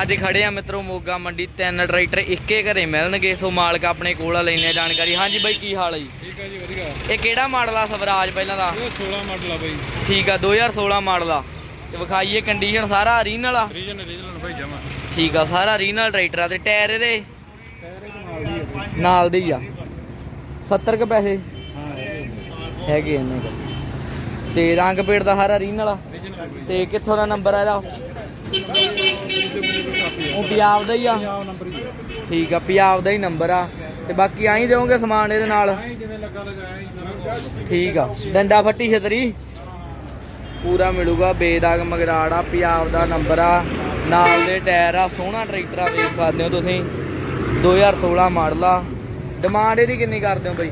ਅੱਜ ਖੜੇ ਆ ਮਿੱਤਰੋ ਮੋਗਾ ਮੰਡੀ ਤਿੰਨ ਟਰੈਕਟਰ ਇੱਕੇ ਘਰੇ ਮਿਲਣਗੇ ਸੋ ਮਾਲਕ ਆਪਣੇ ਕੋਲ ਆ ਲੈਣੇ ਜਾਣਕਾਰੀ। ਹਾਂਜੀ ਬਾਈ ਕੀ ਹਾਲ ਹੈ ਜੀ? ਠੀਕ ਹੈ ਜੀ ਵਧੀਆ। ਇਹ ਕਿਹੜਾ ਮਾਡਲ ਆ ਸਵਰਾਜ ਪਹਿਲਾਂ ਦਾ? ਇਹ 16 ਮਾਡਲ ਆ ਬਾਈ। ਠੀਕ ਆ 2016 ਮਾਡਲ ਆ। ਤੇ ਵਿਖਾਈਏ ਕੰਡੀਸ਼ਨ ਸਾਰਾ ਰੀਨਲ ਆ? ਰੀਜਨ ਰੀਜਨ ਬਾਈ ਜਮਾ। ਠੀਕ ਆ ਸਾਰਾ ਰੀਨਲ ਟਰੈਕਟਰ ਆ। ਤੇ ਟਾਇਰ ਇਹਦੇ? ਨਾਲ ਦੀ ਆ 70 ਕ ਪੈਸੇ? ਹੈਗੇ ਇੰਨੇ ਕੁ। ਤੇ ਰੰਗ ਪੇੜ ਦਾ ਸਾਰਾ ਰੀਨਲ ਆ। ਤੇ ਕਿੱਥੋਂ ਦਾ ਨੰਬਰ ਆ ਇਹਦਾ? ਉਹ ਪੰਜਾਬ ਦਾ ਹੀ ਆ। ਪੰਜਾਬ ਨੰਬਰ ਹੀ ਹੈ ਠੀਕ ਆ ਪੰਜਾਬ ਦਾ ਹੀ ਨੰਬਰ ਆ। ਤੇ ਬਾਕੀ ਆਈ ਦਿਓਗੇ ਸਮਾਨ ਇਹਦੇ ਨਾਲ? ਆਏ ਜਿਵੇਂ ਲੱਗਾ ਲਗਾਇਆ ਹੀ ਸਾਰਾ ਕੁਛ। ਠੀਕ ਆ। ਡੰਡਾ ਫੱਟੀ ਛਤਰੀ। ਪੂਰਾ ਮਿਲੂਗਾ ਬੇਦਾਗ ਮਗਰਾੜ ਆ ਪੰਜਾਬ ਦਾ ਨੰਬਰ ਆ। ਨਾਲ ਦੇ ਟਾਇਰ ਆ ਸੋਹਣਾ ਟਰੈਕਟਰ ਆ ਵੇਖ ਸਕਦੇ ਹੋ ਤੁਸੀਂ। 2016 ਮਾਡਲ ਆ। ਡਿਮਾਂਡ ਇਹਦੀ ਕਿੰਨੀ ਕਰਦੇ ਹੋ ਬਈ?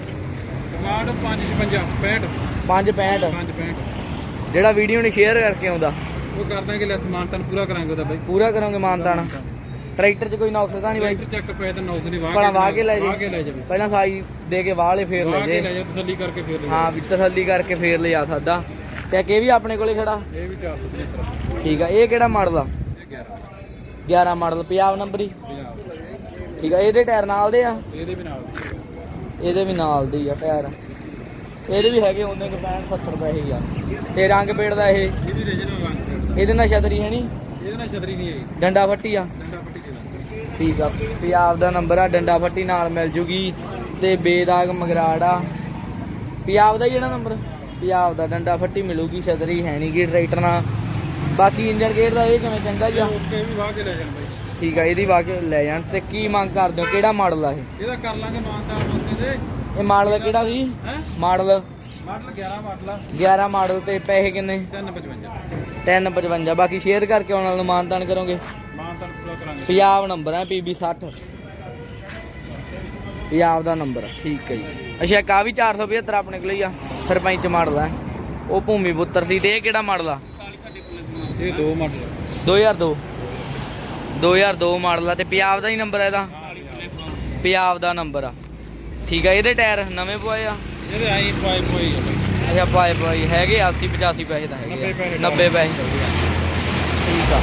ਟਮਾਟ 555 65 565 565 ਜਿਹੜਾ ਵੀਡੀਓ ਨੂੰ ਸ਼ੇਅਰ ਕਰਕੇ ਆਉਂਦਾ। ਉਹ ਕਰ ਦਾਂਗੇ ਲੈ ਸਮਾਨ ਤਨ ਪੂਰਾ ਕਰਾਂਗੇ ਉਹਦਾ ਬਾਈ। ਪੂਰਾ ਕਰੋਗੇ ਮਾਨਤਾਨ। ਟਰੈਕਟਰ 'ਚ ਕੋਈ ਨੁਕਸ ਤਾਂ ਨਹੀਂ ਬਾਈ। ਟਰੈਕਟਰ ਚੱਕ ਪਏ ਤੇ ਨੌਸ ਨਹੀਂ ਵਾਹ ਕੇ ਲੈ ਵਾਹ ਕੇ ਜੇ। ਲੈ ਜਾਵੇ ਪਹਿਲਾਂ ਸਾਈ ਦੇ ਕੇ ਵਾਹ ਲੈ ਫੇਰ ਲੈ ਵਾਹ ਕੇ ਜੇ। ਲੈ ਜਾ ਤਸੱਲੀ ਕਰਕੇ ਫੇਰ ਲੈ ਹਾਂ ਵੀ ਤਸੱਲੀ ਕਰਕੇ ਫੇਰ ਲੈ ਜਾ ਸਕਦਾ ਤੇ ਅੱਗੇ ਵੀ ਆਪਣੇ ਕੋਲੇ ਖੜਾ। ਜਾ। ਇਹ ਵੀ 475 ਠੀਕ ਆ ਇਹ ਕਿਹੜਾ ਮਾਡਲ ਆ? ਇਹ 11 11 ਮਾਡਲ ਪੰਜਾਬ ਨੰਬਰ। ਹੀ ਠੀਕ ਆ ਇਹਦੇ ਟਾਇਰ ਨਾਲ ਦੇ ਆ? ਇਹਦੇ ਵੀ ਨਾਲ। ਇਹਦੇ ਵੀ ਨਾਲ ਦੇ ਆ ਟਾਇਰ। ਇਹਦੇ ਵੀ ਹੈਗੇ ਉਹਨੇ ਕਿ 65 70 ਪੈਸੇ ਹੀ ਆ। ਤੇ ਰੰਗ ਪੇੜ ਦਾ ਇਹ? ਇਹ ਵੀ ਰੀਜਨਲ ਰੰਗ ਕਰਦਾ ਇਹਦੇ ਨਾਲ ਛਤਰੀ ਹੈ ਨਹੀਂ ਇਹਦੇ ਨਾਲ ਛਤਰੀ ਨਹੀਂ ਆਈ। ਡੰਡਾ ਫੱਟੀ ਆ। ਡੰਡਾ ਪੱਟੀ ਦੇ ਨਾਲ। ਠੀਕ ਆ। ਪੰਜਾਬ ਦਾ ਨੰਬਰ ਆ ਡੰਡਾ ਫੱਟੀ ਨਾਲ ਮਿਲ ਜੂਗੀ। ਤੇ ਬੇਦਾਗ ਮਗਰਾੜ। ਆ ਪੰਜਾਬ ਦਾ ਹੀ ਜਿਹੜਾ ਨੰਬਰ ਪੰਜਾਬ ਦਾ ਡੰਡਾ ਫੱਟੀ ਮਿਲੂਗੀ ਛਤਰੀ ਹੈ ਨਹੀਂ ਗੀ ਟਰੈਕਟਰ ਨਾਲ। ਬਾਕੀ ਇੰਜਨ ਗੇਅਰ ਦਾ ਇਹ ਕਿਵੇਂ ਚੰਗਾ ਜੀ ਆ? ਓਕੇ ਵੀ ਵਾਹ ਕੇ ਲੈ ਜਾਣ ਬਾਈ। ਠੀਕ ਆ ਇਹਦੀ ਵਾਕੇ ਲੈ ਜਾਣ। ਤੇ ਕੀ ਮੰਗ ਕਰਦੇ ਹੋ? ਕਿਹੜਾ ਮਾਡਲ ਆ ਇਹ? ਇਹਦਾ ਕਰ ਲਾਂਗੇ ਇਹ ਮਾਡਲ ਕਿਹੜਾ ਸੀ? ਹੈ? ਮਾਡਲ ਮਾਡਲ 11 ਮਾਡਲ ਆ। 11 ਮਾਡਲ ਤੇ ਪੈਸੇ ਕਿੰਨੇ? 355 355 ਬਾਕੀ ਸ਼ੇਅਰ ਕਰਕੇ ਉਹਨਾਂ ਨਾਲ ਮਾਨਤਾਨ ਕਰੋਗੇ? ਮਾਨਤਾਨ ਪੂਰਾ ਕਰਾਂਗੇ। ਪੰਜਾਬ ਨੰਬਰ ਹੈ PB 60 ਪੰਜਾਬ ਦਾ ਨੰਬਰ ਠੀਕ ਹੈ ਜੀ। ਅੱਛਾ ਕਾ ਵੀ 475 ਆਪਣੇ ਕੋਲ ਹੀ ਆ ਸਰਪੰਚ ਮਾਡਲ ਆ। ਉਹ ਭੂਮੀ ਪੁੱਤਰ ਸੀ ਤੇ ਇਹ ਕਿਹੜਾ ਮਾਡਲ ਆ? ਇਹ ਦੋ ਮਾਡਲ 2002 2002 ਮਾਡਲ ਆ ਤੇ ਪੰਜਾਬ ਦਾ ਹੀ ਨੰਬਰ ਆ ਇਹਦਾ। ਪੰਜਾਬ ਦਾ ਨੰਬਰ ਆ। ਠੀਕ ਆ ਇਹਦੇ ਟਾਇਰ ਨਵੇਂ ਪਵਾਏ ਆ? ਇਹਦੇ ਆਈ ਆ ਬਾਈ। ਅੱਛਾ ਪਾਏ ਪਾਏ ਹੈਗੇ 80 85 ਪੈਸੇ ਤਾਂ ਹੈਗੇ 90 ਪੈਸੇ 90 ਪੈਸੇ ਹੈਗੇ ਆ। ਠੀਕ ਆ।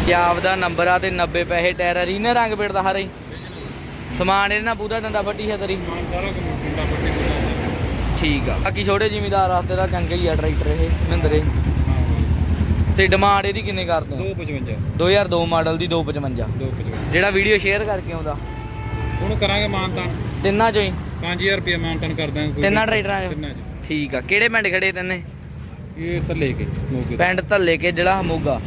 ਪੰਜਾਬ ਦਾ ਨੰਬਰ ਆ ਤੇ 90 ਪੈਸੇ ਟਾਇਰ ਆ ਰੀਨਾ ਰੰਗ ਦਾ ਹਰਾ ਸਮਾਨ ਇਹਦੇ ਨਾਲ ਪੂਰਾ ਡੰਡਾ ਫੱਟੀ ਹੈ ਤੇਰੀ। ਮਾਨ ਸਾਰਾ ਕੰਮ ਪਿੰਡਾ ਪੱਟੀ ਦੇ ਠੀਕ ਆ। ਬਾਕੀ ਛੋਟੇ ਜ਼ਿਮੀਦਾਰ ਵਾਸਤੇ ਤਾਂ ਚੰਗਾ ਹੀ ਆ ਟਰੈਕਟਰ ਇਹ ਮਹਿੰਦਰੇ ਤੇ ਡਿਮਾਂਡ ਇਹਦੀ ਕਿੰਨੇ ਕਰਦੇ ਹੋ? 255 2002 ਮਾਡਲ ਦੀ 255 255 ਜਿਹੜਾ ਵੀਡੀਓ ਸ਼ੇਅਰ ਕਰਕੇ ਆਉਂਦਾ। ਹੁਣ ਕਰਾਂਗੇ ਮਾਨਤਾਨ ਤਿੰਨਾਂ ਚੋਂ ਹੀ। 5000 ਰੁਪਏ ਮਾਨਤਾਨ ਕਰ ਦਾਂਗੇ ਕੋਈ ਤਿੰਨਾਂ ਟਰੈਕਟਰਾਂ ਤਿੰਨਾਂ ਚ ਠੀਕ ਆ। ਕਿਹੜੇ ਪਿੰਡ ਖੜੇ ਤਿੰਨੇ? ਇਹ ਤਾਂ ਲੈ ਕੇ ਮੋਗੇ ਪਿੰਡ ਧੱਲੇ ਕੇ ਜਿਹੜਾ ਮੋਗਾ।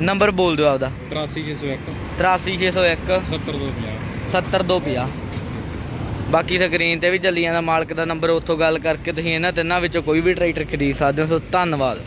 ਨੰਬਰ ਬੋਲ ਦਿਓ ਆਪਦਾ। 83601 83601 70250 70250 ਬਾਕੀ ਸਕਰੀਨ ਤੇ ਵੀ ਚੱਲੀ ਜਾਂਦਾ ਮਾਲਕ ਦਾ ਨੰਬਰ ਉੱਥੋਂ ਗੱਲ ਕਰਕੇ ਤੁਸੀਂ ਇਹਨਾਂ ਤਿੰਨਾਂ ਵਿੱਚੋਂ ਕੋਈ ਵੀ ਟਰੈਕਟਰ ਖਰੀਦ ਸਕਦੇ ਹੋ ਸੋ ਧੰਨਵਾਦ।